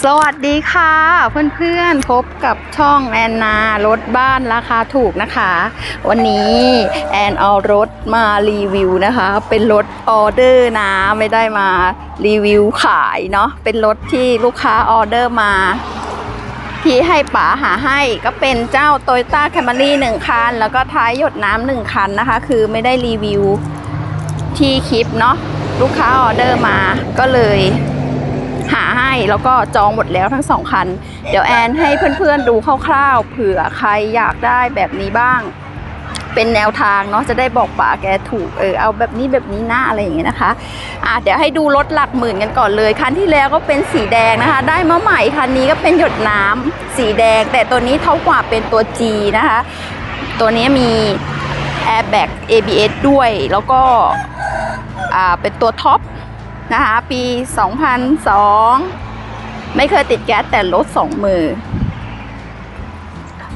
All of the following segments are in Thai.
สวัสดีค่ะเพื่อนๆพบกับช่องแอนนารถบ้านราคาถูกนะคะ วันนี้แอนเอารถมารีวิวนะคะ เป็นรถออเดอร์นะไม่ได้มารีวิวขายเนาะเป็นรถที่ลูกค้าออเดอร์มาที่ให้ป๋าหาให้ก็เป็นเจ้า t o y ต้าแคมรี่หนึ่งคัน แล้วก็ท้ายหยดน้ำหนึ่งคันนะคะ คือไม่ได้รีวิวที่คลิปเนาะลูกค้าออเดอร์มาก็เลย หาให้แล้วก็จองหมดแล้วทั้งสองคัน เดี๋ยวแอนให้เพื่อนๆดูคร่าวๆเผื่อใครอยากได้แบบนี้บ้าง เป็นแนวทางเนาะจะได้บอกป๋าแกถูกเออเอาแบบนี้แบบนี้หน้าอะไรอย่างเงี้ยนะคะอะเดี๋ยวให้ดูรถหลักหมื่นกันก่อนเลยคันที่แล้วก็เป็นสีแดงนะคะ ได้มาใหม่คันนี้ก็เป็นหยดน้ำสีแดง แต่ตัวนี้เท่ากว่าเป็นตัว G นะคะ ตัวนี้มี airbag ABS ด้วยแล้วก็อ่าเป็นตัวท็อป นะคะ ปี 2002 ไม่เคยติดแก๊สแต่รถสองมือ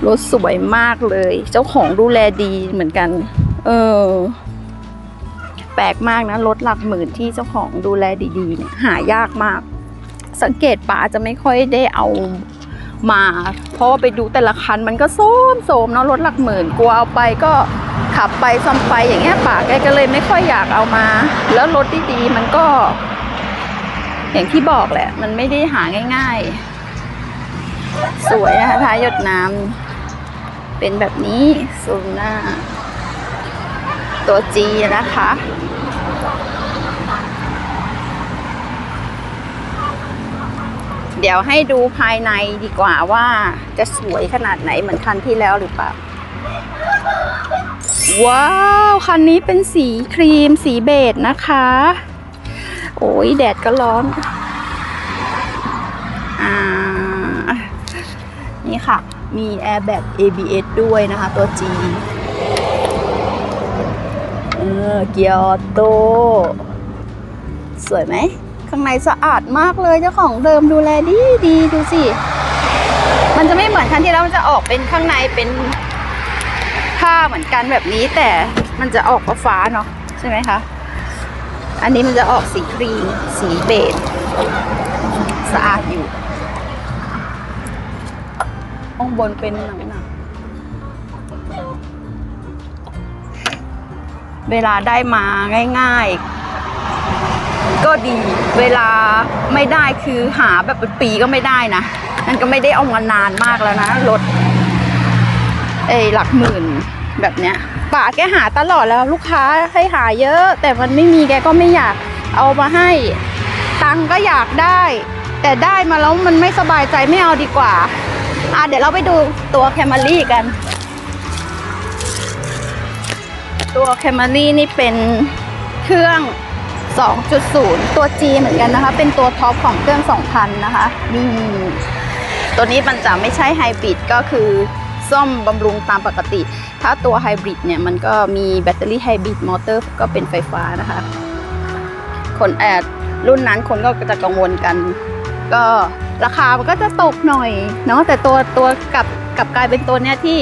รถสวยมากเลย เจ้าของดูแลดีเหมือนกัน เออ แปลกมากนะ รถหลักหมื่นที่เจ้าของดูแลดีๆเนี่ยหายากมาก สังเกตป๋าจะไม่ค่อยได้เอามา เพราะว่าไปดูแต่ละคันมันก็โซมโสมเนาะรถหลักหมื่นกลัวเอาไปก็ ขับไปซ่อมไปอย่างเงี้ยป๋าแกก็เลยไม่ค่อยอยากเอามา แล้วรถดีๆมันก็ อย่างที่บอกแหละ มันไม่ได้หาง่าย ๆ สวยนะคะท้ายหยดน้ำเป็นแบบนี้ซูมหน้า ตัวจีนะคะเดี๋ยวให้ดูภายในดีกว่าว่าจะสวยขนาดไหนเหมือนคันที่แล้วหรือเปล่า ว้าว คันนี้เป็นสีครีมสีเบจนะคะ โอ้ยแดดก็ร้อนอ่านี่ค่ะ มี airbag ABS ด้วยนะคะ ตัว G เออเกียร์ออโต้สวยไหม ข้างในสะอาดมากเลยเจ้าของเดิมดูแลดีดีดูสิ มันจะไม่เหมือนคันที่แล้วมันจะออกเป็นข้างในเป็น ผ้าเหมือนกันแบบนี้แต่มันจะออกฟ้าเนาะใช่ไหมคะ อันนี้มันจะออกสีครีม สีเบจสะอาดอยู่ข้างบนเป็นหนังหนังเวลาได้มาง่าย ๆ ก็ดี เวลาไม่ได้คือหาแบบเป็นปีก็ไม่ได้นะนั่นก็ไม่ได้เอามานานมากแล้วนะรถ เอหลักหมื่นแบบเนี้ยป่าแกหาตลอดแล้วลูกค้าให้หาเยอะ แต่มันไม่มีแกก็ไม่อยากเอามาให้ ตังก็อยากได้ แต่ได้มาแล้วมันไม่สบายใจไม่เอาดีกว่า อะเดี๋ยวเราไปดูตัวแคมารี่กัน ตัวแคมารี่นี่เป็นเครื่อง 2.0 ตัว G เหมือนกันนะคะ เป็นตัวท็อปของเครื่อง 2,000 นะคะนี่ตัวนี้มันจะไม่ใช่ไฮบริดก็คือ ซ่อมบำรุงตามปกติ ถ้าตัวไฮบริดเนี่ยมันก็มีแบตเตอรี่ไฮบริดมอเตอร์ก็เป็นไฟฟ้านะคะ คนแอดรุ่นนั้นคนก็จะกังวลกัน ก็ราคามันก็จะตกหน่อยเนาะแต่ตัวตัวกับกับกลายเป็นตัวเนี้ยที่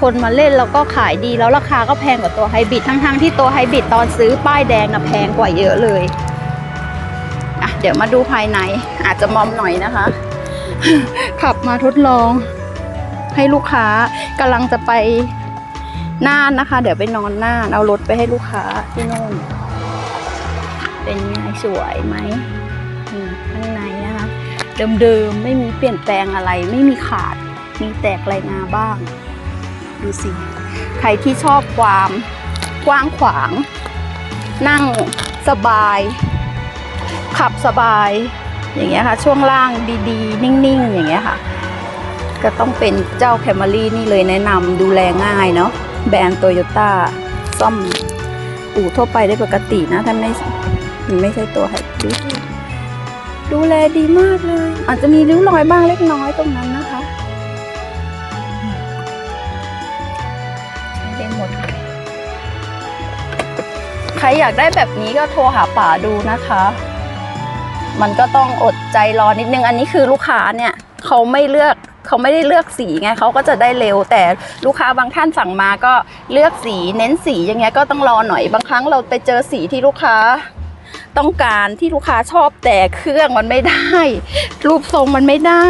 คนมาเล่นแล้วก็ขายดีแล้วราคาก็แพงกว่าตัวไฮบริดทั้งๆที่ตัวไฮบริดตอนซื้อป้ายแดงนะแพงกว่าเยอะเลยอะเดี๋ยวมาดูภายในอาจจะมอมหน่อยนะคะ ขับมาทดลอง ให้ลูกค้ากำลังจะไปน่านนะคะ เดี๋ยวไปนอนน่านเอารถไปให้ลูกค้าที่นู่นเป็นไงสวยไหมอืมข้างในนะคะเดิมๆไม่มีเปลี่ยนแปลงอะไรไม่มีขาดมีแตกลายงาบ้าง ดูสิใครที่ชอบความกว้างขวาง นั่งสบาย ขับสบาย อย่างเงี้ยค่ะ ช่วงล่างดีๆ นิ่งๆ อย่างเงี้ยค่ะ ก็ต้องเป็นเจ้าแคมรี่นี่เลยแนะนำดูแลง่ายเนาะแบรนด์โตโยต้าซ่อมอู่ทั่วไปได้ปกตินะ ถ้าไม่ไม่ใช่ตัวไฮบริดดูแลดีมากเลย อาจจะมีริ้วรอยบ้างเล็กน้อยตรงนั้นนะคะได้หมด ใครอยากได้แบบนี้ก็โทรหาป๋าดูนะคะ มันก็ต้องอดใจรอนิดนึง อันนี้คือลูกค้าเนี่ย เขาไม่เลือก เขาไม่ได้เลือกสีไงเขาก็จะได้เร็ว แต่ลูกค้าบางท่านสั่งมาก็เลือกสีเน้นสีอย่างเงี้ยก็ต้องรอหน่อยบางครั้งเราไปเจอสีที่ลูกค้า ต้องการที่ลูกค้าชอบแต่เครื่องมันไม่ได้ รูปทรงมันไม่ได้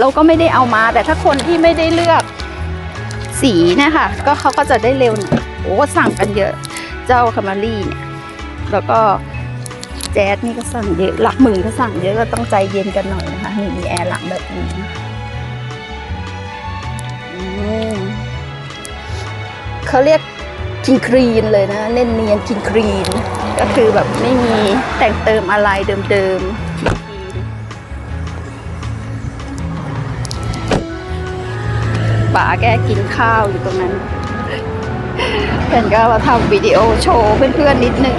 เราก็ไม่ได้เอามา แต่ถ้าคนที่ไม่ได้เลือกสีนะคะก็เขาก็จะได้เร็วหน่อยโอ้สั่งกันเยอะ เจ้าคามารี่เนี่ยแล้วก็แจ๊สนี่ก็สั่งเยอะหลักหมื่นก็สั่งเยอะก็ต้องใจเย็นกันหน่อยนะคะนี่มีแอร์หลังแบบนี้ เขาเรียกกินครีนเลยนะเน้นเนียนกินครีน ก็คือแบบไม่มีแต่งเติมอะไรเดิมๆกินครีนป๋าแกกินข้าวอยู่ตรงนั้นเพื่อนก็มาทำวิดีโอโชว์เพื่อนๆนิดนึง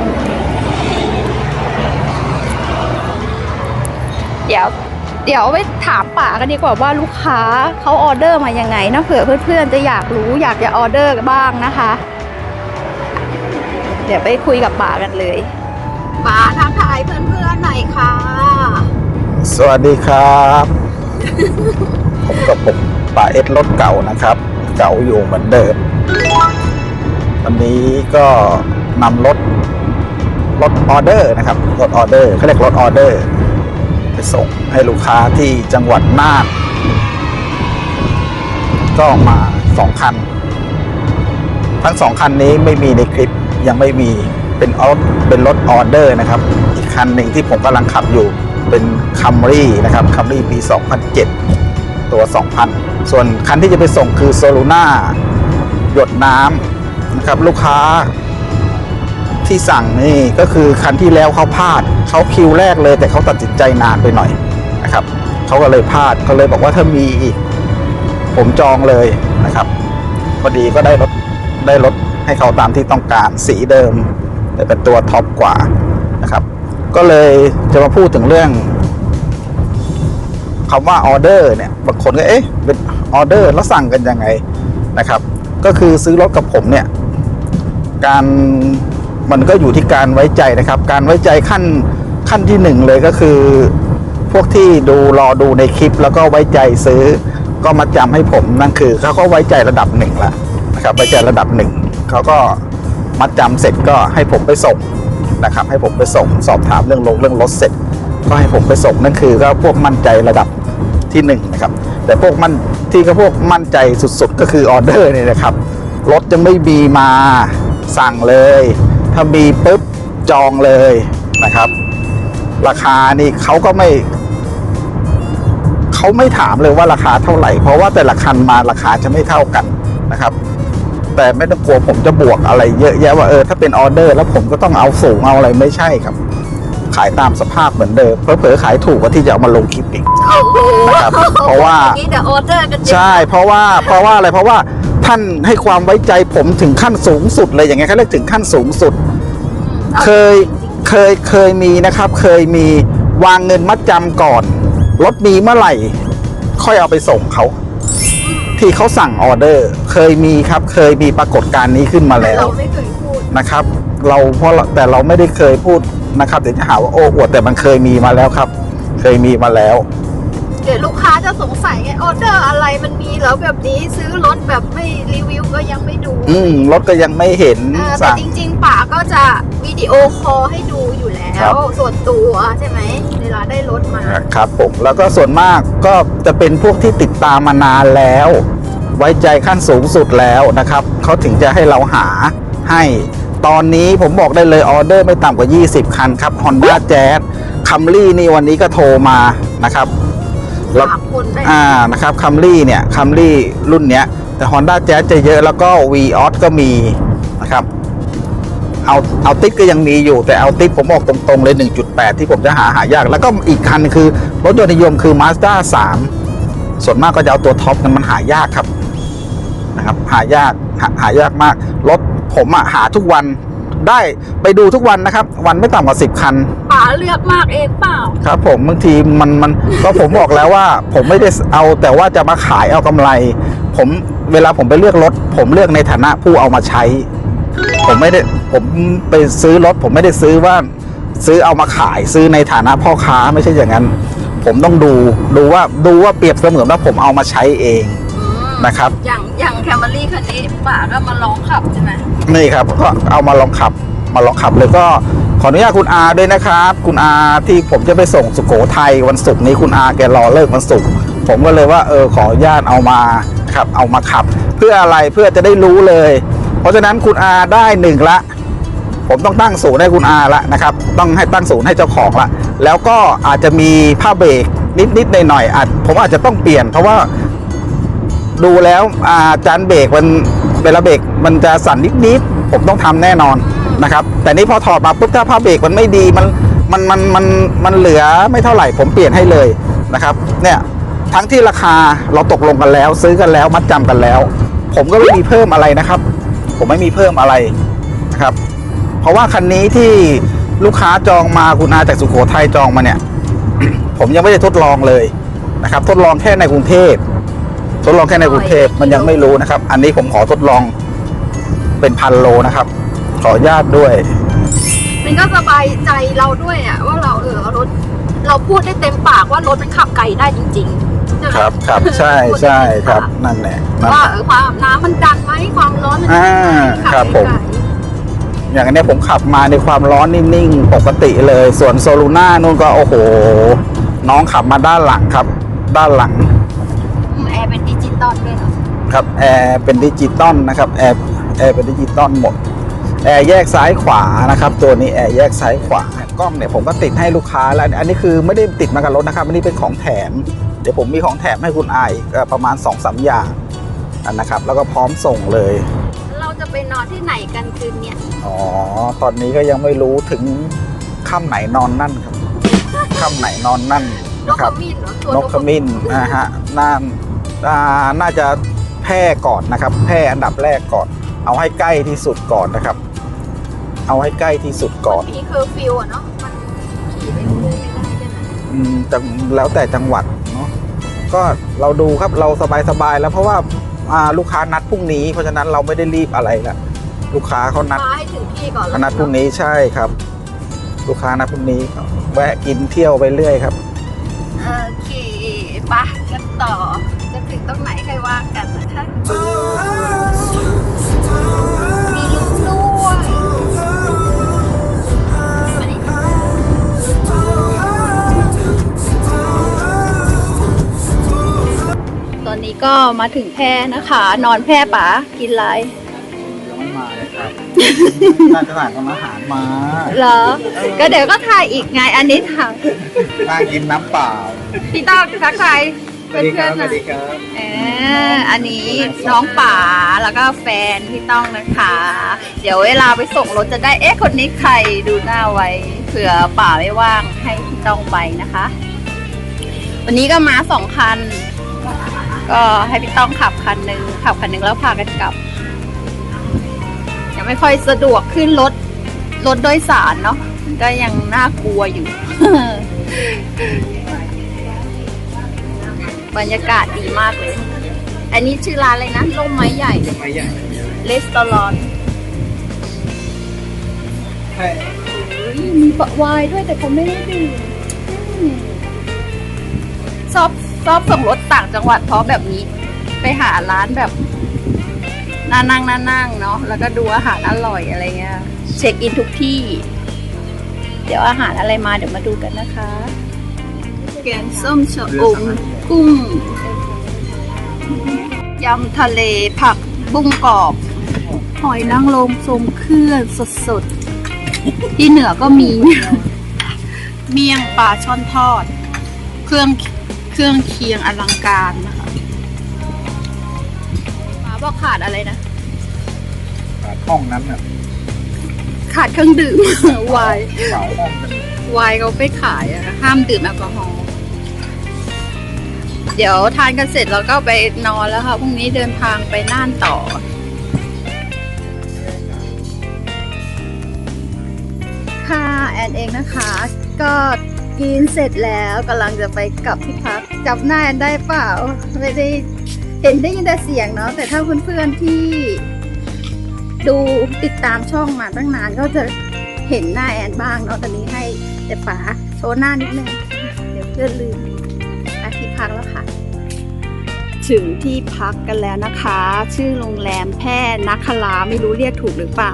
เดี๋ยวไปถามป๋ากันดีกว่าว่าลูกค้าเขาออเดอร์มายังไงนะเผื่อเพื่อนๆจะอยากรู้อยากจะออเดอร์บ้างนะคะ เดี๋ยวไปคุยกับป๋ากันเลยป๋าทักทายเพื่อนๆหน่อยค่ะ สวัสดีครับ ผมกับผมป่าเอสรถเก่านะครับ เก่าอยู่เหมือนเดิมวันนี้ก็นำรถรถออเดอร์นะครับรถออเดอร์เขาเรียกรถออเดอร์ ไปส่ง ให้ลูกค้าที่จังหวัดน่านก็มาสองคัน ทั้งสองคันนี้ไม่มีในคลิปยังไม่มีเป็นรถเป็นรถออเดอร์นะครับ อีกคันหนึ่งที่ผมกำลังขับอยู่เป็นคัมรี่นะครับคัมรี่ปี 2007 ตัว 2,000 ส่วนคันที่จะไปส่งคือโซลูน่าหยดน้ำนะครับ ลูกค้าที่สั่งนี่ก็คือคันที่แล้วเขาพลาดเขาคิวแรกเลย แต่เขาตัดสินใจนานไปหน่อย นะครับเขาก็เลยพลาดเขาเลยบอกว่าถ้ามีอีก ผมจองเลยนะครับพอดีก็ได้รถได้รถให้เขาตามที่ต้องการสีเดิม แต่เป็นตัวท็อปกว่านะครับ ก็เลยจะมาพูดถึงเรื่องคำว่าออเดอร์เนี่ยบางคนก็เอ๊ะเป็นออเดอร์แล้วสั่งกันยังไงนะครับ ก็คือซื้อรถกับผมเนี่ย การมันก็อยู่ที่การไว้ใจนะครับ การไว้ใจขั้นขั้นที่หนึ่งเลยก็คือ พวกที่ดูรอดูในคลิปแล้วก็ไว้ใจซื้อ ก็มาจำให้ผมนั่นคือเขาก็ไว้ใจระดับหนึ่งละนะครับไว้ใจระดับหนึ่งเขาก็มัดจำเสร็จก็ให้ผมไปส่งนะครับ ให้ผมไปส่งสอบถามเรื่องลงเรื่องรถเสร็จ ก็ให้ผมไปส่งนั่นคือก็พวกมั่นใจระดับที่หนึ่งนะครับแต่พวกมันที่ก็พวกมั่นใจสุดๆ ก็คือออเดอร์เนี่ยนะครับรถยังไม่มีมาสั่งเลย ถ้ามีปุ๊บจองเลยนะครับ ราคานี่เขาก็ไม่ เขาไม่ถามเลยว่าราคาเท่าไหร่ เพราะว่าแต่ละคันมาราคาจะไม่เท่ากันนะครับ แต่ไม่ต้องกลัวผมจะบวกอะไรเยอะแยะว่าเออถ้าเป็นออเดอร์ แล้วผมก็ต้องเอาสูงเอาอะไรไม่ใช่ครับ ขายตามสภาพเหมือนเดิมเผลอๆขายถูกกว่าที่จะเอามาลงคลิปอีกนะครับเพราะว่านี้เดี๋ยวออเดอร์กันเยอะใช่ เพราะว่าเพราะว่าอะไรเพราะว่าท่านให้ความไว้ใจผมถึงขั้นสูงสุดเลยอย่างเงี้ยเขาเรียกถึงขั้นสูงสุด เคยเคยเคยมีนะครับ เคยมีวางเงินมัดจำก่อน รถมีเมื่อไหร่ ค่อยเอาไปส่งเขา ที่เขาสั่งออเดอร์ เคยมีครับ เคยมีปรากฏการณ์นี้ขึ้นมาแล้วเราไม่เคยพูดนะครับ เราเพราะแต่เราไม่ได้เคยพูดนะครับเดี๋ยวจะหาว่าโอ้อวดแต่มันเคยมีมาแล้วครับ เคยมีมาแล้ว เดี๋ยวลูกค้าจะสงสัยไงออเดอร์อะไรมันมีแล้วแบบนี้ซื้อรถแบบไม่รีวิวก็ยังไม่ดูอืมรถก็ยังไม่เห็นเออแต่สั่ง จริง ๆป๋าก็จะวิดีโอคอลให้ดูอยู่แล้ครัว บ ส่วนตัวใช่ไหมเวลาได้รถมาครับผมแล้วก็ส่วนมากก็จะเป็นพวกที่ติดตามมานานแล้ว ไว้ใจขั้นสูงสุดแล้วนะครับเขาถึงจะให้เราหาให้ตอนนี้ผมบอกได้เลยออเดอร์ไม่ต่ำกว่า 20 คันครับ Honda Jazz คัมรี่นี่วันนี้ก็โทรมานะครับ แล้วสามคนได้อ่านะครับคัมรี่เนี่ยคัมรี่รุ่นเนี้ย แต่ Honda Jazz จะเยอะแล้วก็ v ีออก็มีนะครับเอาเอาติดก็ยังมีอยู่แต่เอาติดผมบอกตรงๆเลย 1.8 ที่ผมจะหาหายาก แล้วก็อีกคันคือ รถยนต์นิยมคือ Mazda 3 ส่วนมากก็จะเอาตัวท็อปกันมันหายากครับนะครับ หายากหาหายากมาก รถผมอะหาทุกวันได้ไปดูทุกวันนะครับ วันไม่ต่ำกว่า 10 คันป๋า เลือกมากเองเปล่า ครับผมบางทีมันมันก็ผมบอกแล้วว่า ผมไม่ได้เอาแต่ว่าจะมาขายเอากำไร ผมเวลาผมไปเลือกรถ ผมเลือกในฐานะผู้เอามาใช้ ผมไม่ได้ผมไปซื้อรถ ผมไม่ได้ซื้อว่าซื้อเอามาขายซื้อในฐานะพ่อค้าไม่ใช่อย่างนั้น ผมต้องดูดูว่าดูว่าเปรียบเสมือนว่าผมเอามาใช้เองนะครับ อย่างอย่างแคมเบอรี่คันนี้ป๋าก็มาลองขับใช่ไหมนี่ครับก็เอามาลองขับมาลองขับเลยก็ ขออนุญาตคุณอาด้วยนะครับ คุณอาที่ผมจะไปส่งสุโขทัยวันศุกร์นี้คุณอาแกรอเลิกวันศุกร์ผมก็เลยว่าเออขออนุญาตเอามาครับเอามาขับ เพื่ออะไรเพื่อจะได้รู้เลย เพราะฉะนั้นคุณอาได้หนึ่งละ ผมต้องตั้งศูนย์ให้คุณอาละนะครับ ต้องให้ตั้งศูนย์ให้เจ้าของละ แล้วก็อาจจะมีผ้าเบรกนิดๆหน่อยๆอาจผมอาจจะต้องเปลี่ยน เพราะว่าดูแล้วอาจานเบรกมันเวลาเบรกมันจะสั่นนิดๆผมต้องทำแน่นอน นะครับ แต่นี่พอถอดมาปุ๊บถ้าผ้าเบรกมันไม่ดีมันมันมันมันมันเหลือไม่เท่าไหร่ผมเปลี่ยนให้เลยนะครับ เนี่ยทั้งที่ราคาเราตกลงกันแล้ว ซื้อกันแล้วมัดจำกันแล้ว ผมก็ไม่มีเพิ่มอะไรนะครับ ผมไม่มีเพิ่มอะไรนะครับ เพราะว่าคันนี้ที่ลูกค้าจองมาคุณอาจากสุโขทัยจองมาเนี่ย ผมยังไม่ได้ทดลองเลยนะครับ ทดลองแค่ในกรุงเทพทดลองแค่ในกรุงเทพมันยังไม่รู้นะครับ อันนี้ผมขอทดลองเป็นพันโลนะครับ ขออนุญาตด้วย มันก็สบายใจเราด้วยอะว่าเราเออรถ เราพูดได้เต็มปากว่ารถมันขับไกลได้จริงๆใช่ไหมครับครับใช่ใช่ครับนั่นแหละนั่นว่าเออความน้ำมันดันไหมความร้อนมันอ่าขัครับผมไกลอย่างอันเนี้ยผมขับมาในความร้อนนิ่งๆ ปกติเลย ส่วนโซลูน่านู่นก็โอ้โห น้องขับมาด้านหลังครับ ด้านหลังอืมแอร์เป็นดิจิตอลด้วยเนาะครับแอร์เป็นดิจิตอลนะครับแอร์แอร์เป็นดิจิตอลหมด แอร์แยกซ้ายขวานะครับ ตัวนี้แอร์แยกซ้ายขวากล้องเนี่ยผมก็ติดให้ลูกค้าแล้วอันนี้คือไม่ได้ติดมากับรถนะครับอันนี้เป็นของแถม เดี๋ยวผมมีของแถมให้คุณอายก็ประมาณ2อสอย่างอันนะครับ แล้วก็พร้อมส่งเลย เราจะไปนอนที่ไหนกันคืนเนี้ยอ๋อตอนนี้ก็ยังไม่รู้ถึงค่ำไหนนอนนั่นครับค่ำไหนนอนนั่นนกนะคขรับมิ้นเหรอตัวนกขมิ้นนะฮะน่าอ่าน่าจะแพร่ก่อนนะครับ แพร่อันดับแรกก่อน เอาให้ใกล้ที่สุดก่อนนะครับ เอาให้ใกล้ที่สุดก่อนมีเคอร์ฟิวอะเนาะมันขี่ไปเรื่อยๆไม่ได้ใช่ไหมอืมจังแล้วแต่จังหวัดเนาะก็เราดูครับเราสบายๆแล้วเพราะว่าอ่าลูกค้านัดพรุ่งนี้ เพราะฉะนั้นเราไม่ได้รีบอะไรละลูกค้าเขานัดมาให้ถึงที่ก่อนเขานัดพรุ่งนี้ใช่ครับ ลูกค้านัดพรุ่งนี้แวะกินเที่ยวไปเรื่อยครับโอเคปะกันต่อจะถึงตรงไหนใครว่ากันนะคะ อนนี้ก็มาถึงแพร่นะคะ นอนแพร่ป๋ากินอะไรยังไม่มาเลยครับน่าจะสั่งอาหารมาเหรอ ก็เดี๋ยวก็ถ่ายอีกไงอันนี้ถ่ายนั่งกินน้ำเปล่าพี่ต้องทักทายเพื่อนๆหน่อยครับเอออันนี้น้องป๋าแล้วก็แฟนพี่ต้องนะคะ เดี๋ยวเวลาไปส่งรถจะได้เอ๊ะคนนี้ใครดูหน้าไว้เผื่อป๋าไม่ว่างให้พี่ต้องไปนะคะ วันนี้ก็มาสองคัน ก็ให้พี่ต้องขับคันหนึ่งขับคันหนึ่งแล้วพากันกลับ ยังไม่ค่อยสะดวกขึ้นรถรถโดยสารเนาะก็ยังน่ากลัวอยู่ บรรยากาศดีมากเลย อันนี้ชื่อร้านอะไรนะร่มไม้ใหญ่ไม่ใหญ่เลสตอรอนใช่มีปะวายด้วยแต่ผมไม่ได้ดื่มอืมชอบ ชอบส่งรถต่างจังหวัดเพราะแบบนี้ ไปหาร้านแบบน่านั่งน่านั่งเนาะแล้วก็ดูอาหารอร่อยอะไรเงี้ยเช็คอินทุกที่ เดี๋ยวอาหารอะไรมาเดี๋ยวมาดูกันนะคะ แกงส้มชะอมกุ้งยำทะเลผักบุ้งกรอบ หอยนางรมทรงเครื่องสดๆ ที่เหนือก็มี เมี่ยงปลาช่อนทอด เครื่อง เครื่องเคียงอลังการนะคะมาบอกขาดอะไรนะ ขาดห้องนั้นน่ะขาดเครื่องดื่ม ไวน์เสาห้องมันไวน์เขาไม่ขายอะห้ามดื่มแอลกอฮอล์เดี๋ยวทานกันเสร็จเราก็ไปนอนแล้วค่ะพรุ่งนี้เดินทางไปน่านต่อ ค่ะแอนเองนะคะ ก็ กินเสร็จแล้วกำลังจะไปกลับที่พักจับหน้าแอนได้เปล่า ไม่ได้เห็นได้ยินแต่เสียงเนาะแต่ถ้าเพื่อนๆที่ดูติดตามช่องมาตั้งนานก็จะเห็นหน้าแอนบ้างเนาะตอนนี้ให้แต่ป๋าโชว์หน้านิดนึงเดี๋ยวเพื่อนลืมไปที่พักแล้วค่ะ ถึงที่พักกันแล้วนะคะ ชื่อโรงแรมแพร่นักคลาไม่รู้เรียกถูกหรือเปล่า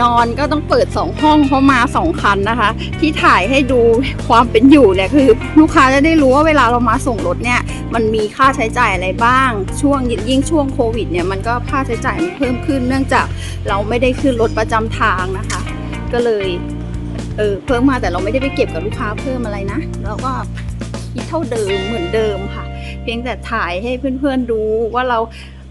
นอนก็ต้องเปิดสองห้องเพราะมาสองคันนะคะ ที่ถ่ายให้ดูความเป็นอยู่เนี่ยคือ ลูกค้าจะได้รู้ว่าเวลาเรามาส่งรถเนี่ย มันมีค่าใช้จ่ายอะไรบ้าง ช่วงยิ่งช่วงโควิดเนี่ยมันก็ค่าใช้จ่ายมันเพิ่มขึ้น เนื่องจากเราไม่ได้ขึ้นรถประจำทางนะคะ ก็เลยเออเพิ่มมาแต่เราไม่ได้ไปเก็บกับลูกค้าเพิ่มอะไรนะแล้วก็คิดเท่าเดิมเหมือนเดิมค่ะ เพียงแต่ถ่ายให้เพื่อนๆดูว่าเรา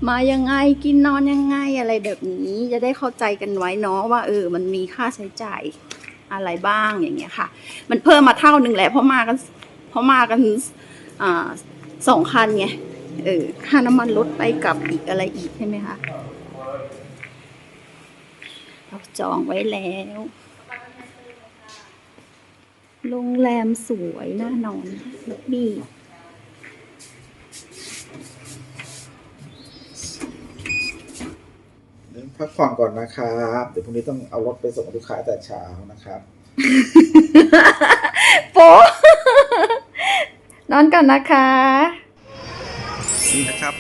มายังไงกินนอนยังไงอะไรแบบนี้จะได้เข้าใจกันไว้เนาะว่าเออ มันมีค่าใช้จ่ายอะไรบ้างอย่างเงี้ยค่ะ มันเพิ่มมาเท่าหนึ่งแหละเพราะมากันเพราะมากันอ่าสองคันไงเออค่าน้ำมันลดไปกับอีกอะไรอีกใช่ไหมคะเราจองไว้แล้ว โรงแรมสวยน่านอนนี่เดี๋ย พักผ่อนก่อนนะครับเดี๋ยวพรุ่งนี้ต้องเอารถไปส่งลูกค้าแต่เช้านะครับโป๊ะนอนก่อนนะคะ นี่นะครับ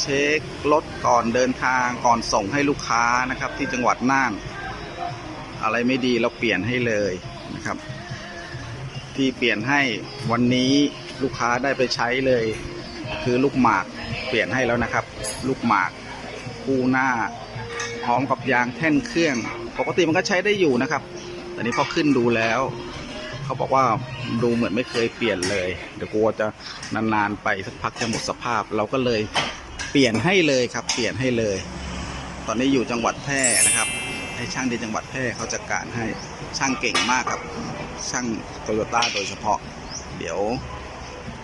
เช็ครถก่อนเดินทางก่อนส่งให้ลูกค้านะครับ ที่จังหวัดน่าน อะไรไม่ดีเราเปลี่ยนให้เลยนะครับ ที่เปลี่ยนให้วันนี้ลูกค้าได้ไปใช้เลย คือลูกหมากเปลี่ยนให้แล้วนะครับ ลูกหมาก คู่หน้า พร้อมกับยางแท่นเครื่อง ปกติมันก็ใช้ได้อยู่นะครับ แต่นี้พอขึ้นดูแล้ว เขาบอกว่าดูเหมือนไม่เคยเปลี่ยนเลย เดี๋ยวกลัวจะนานๆไปสักพักจะหมดสภาพ เราก็เลยเปลี่ยนให้เลยครับ เปลี่ยนให้เลย ตอนนี้อยู่จังหวัดแพร่นะครับ ให้ช่างที่จังหวัดแพร่เขาจัดการให้ช่างเก่งมากครับ ช่างโตโยต้าโดยเฉพาะ เดี๋ยว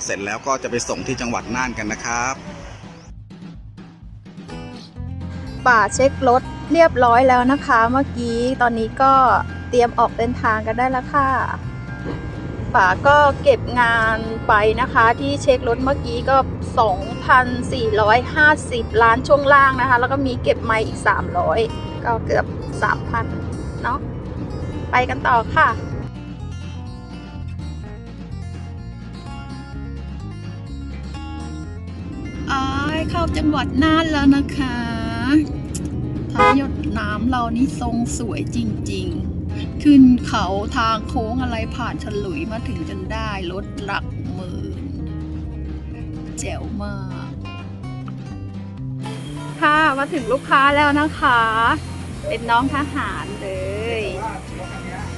เสร็จแล้วก็จะไปส่งที่จังหวัดน่านกันนะครับ ป่าเช็ครถเรียบร้อยแล้วนะคะ เมื่อกี้ตอนนี้ก็เตรียมออกเดินทางกันได้แล้วค่ะป่าก็เก็บงานไปนะคะที่เช็ครถเมื่อกี้ก็ 2,450 ล้านช่วงล่างนะคะ แล้วก็มีเก็บไม้อีก 300 ก็เกือบ 3,000 เนาะไปกันต่อค่ะายเข้าจังหวัดน่านแล้วนะคะทางหยดน้ำเรานี่ทรงสวยจริง ๆ ขึ้นเขาทางโค้งอะไรผ่านฉลุยมาถึงจนได้รถหลักหมื่นแจ๋วมาก ค่ะมาถึงลูกค้าแล้วนะคะ เป็นน้องทหารเลย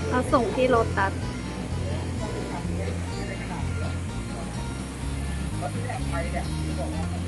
เราส่งที่รถตัดอ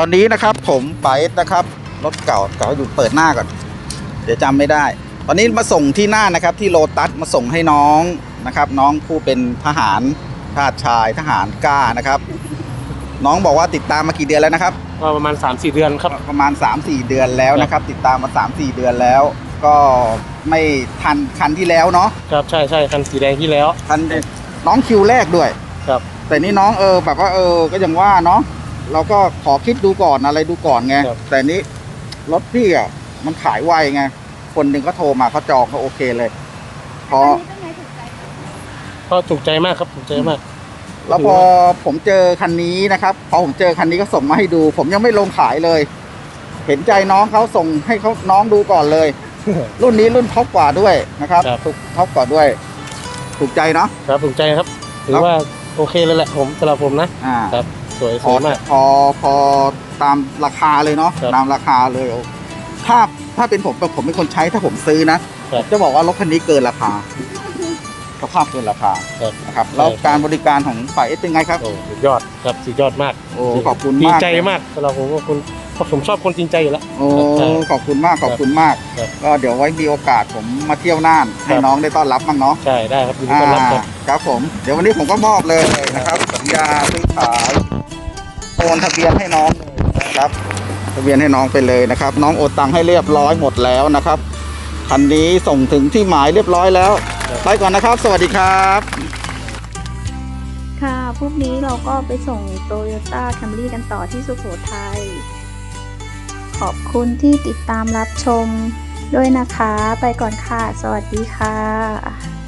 อนนี้นะครับผมไปนะครับ รถเก่าเก่าอยู่เปิดหน้าก่อน เดี๋ยวจำไม่ได้ ตอนนี้มาส่งที่หน้านะครับ ที่โลตัสมาส่งให้น้องนะครับ น้องผู้เป็นทหารทหารชายทหารกล้านะครับ น้องบอกว่าติดตามมากี่เดือนแล้วนะครับ ก็ประมาณ 3-4 เดือนครับ ประมาณ 3-4 เดือนแล้วนะครับ ติดตามมา 3-4 เดือนแล้ว ก็ไม่ทันคันที่แล้วเนาะครับใช่ใช่คันสีแดงที่แล้วคันน้องคิวแรกด้วย ครับ แต่นี่น้องเออแบบว่าเออก็ยังว่าเนาะ เราก็ขอคิดดูก่อนอะไรดูก่อนไงครับ แต่นี้รถพี่อะมันขายไวไง คนหนึ่งก็โทรมาเขาจองเขาโอเคเลย พอก็ถูกใจมากครับถูกใจมาก แล้วพอผมเจอคันนี้นะครับ พอผมเจอคันนี้ก็ส่งมาให้ดู ผมยังไม่ลงขายเลย เห็นใจน้องเขาส่งให้เขาน้องดูก่อนเลย รุ่นนี้รุ่นท็อปกว่าด้วยนะครับครับ ถูกท็อปกว่าด้วย ถูกใจเนาะ ครับถูกใจครับถือว่าโอเคเลยแหละผมสำหรับผมนะ อ่า ครับ สวยพสอวยมาก พอพอตามราคาเลยเนาะครับตามราคาเลยโอ้ถ้าถ้าเป็นผมผมเป็นคนใช้ถ้าผมซื้อนะครับ จะบอกว่ารถคันนี้เกินราคาสภาพเกินราคาครับ นะครับแล้วใช่ การบริการของฝ่ายเอสเป็นไงครับ โอ้สุดยอดครับสุดยอดมากโอ้ขอบคุณดีมากใจมากสำหรับผมว่าคุณเพราะผมชอบคนจริงใจอยู่แล้ว โอ้ครับขอบคุณมากขอบคุณมาก ครับก็เดี๋ยวไว้มีโอกาสผมมาเที่ยวน่าน ให้ครับ น้องได้ต้อนรับบ้างเนาะใช่ได้ครับยินดีต้อนรับครับอ่า ครับผม เดี๋ยววันนี้ผมก็มอบเลยนะครับสัญญาซื้อขายโอนทะเบียนให้น้องเลยนะครับทะเบียนให้น้องไปเลยนะครับ น้องโอนตังให้เรียบร้อยหมดแล้วนะครับคันนี้ส่งถึงที่หมายเรียบร้อยแล้วไปก่อนนะครับ สวัสดีครับ ค่ะพรุ่งนี้เราก็ไปส่งโตโยต้าแคมรี่กันต่อที่สุโขทัยขอบคุณที่ติดตามรับชมด้วยนะคะ ไปก่อนค่ะ สวัสดีค่ะ